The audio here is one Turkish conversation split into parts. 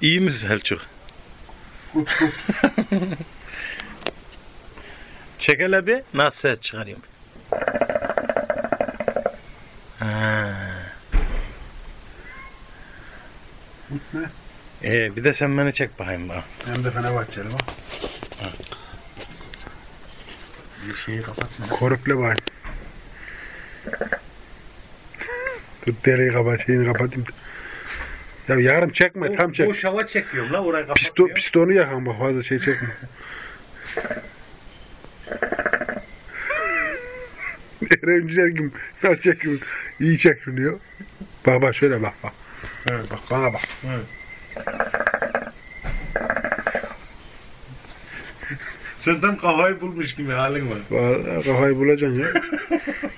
İyi mi Selçuk? Kut kut. Çek hele bir. Nasıl ses çıkarıyorum? Ha. Kut ne? Ee, bir de sen beni çek bakayım bana. Hem de Fenerbahçeli bak. Bir şeyi kapatma. Korukla bakayım. Dur deliği kapat, şeyini kapatayım. Ya yarım çekme, tam çek. Boş hava çekiyorum la oraya Pisto, kapatıyor. pistonu yakan bak fazla şey çekme. Öğrenciler gibi nasıl çekiyor? İyi çek şunu ya. Bak bak şöyle bak bak. Evet, bak bana bak. Hı. Sen tam kafayı bulmuş gibi halin var. Vallahi kafayı bulacaksın ya.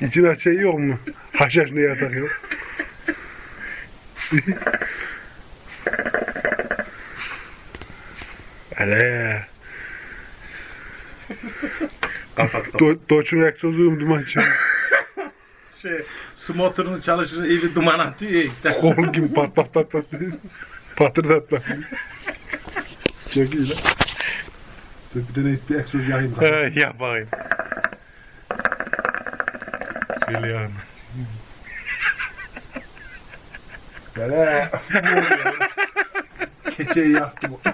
İçine şey yok mu? Haşhaş ne yatak yok. Hele. Kapat Do Doçun egzozuyum duman çıkıyor. Şey, su motorunu çalışır iyi duman atıyor. iyi. Kol gibi pat pat pat pat. Patırdat bak. Çok iyi lan. Zal ik meteen even extra gaan? Uh, eh, ja, Barry. Julian. Ja,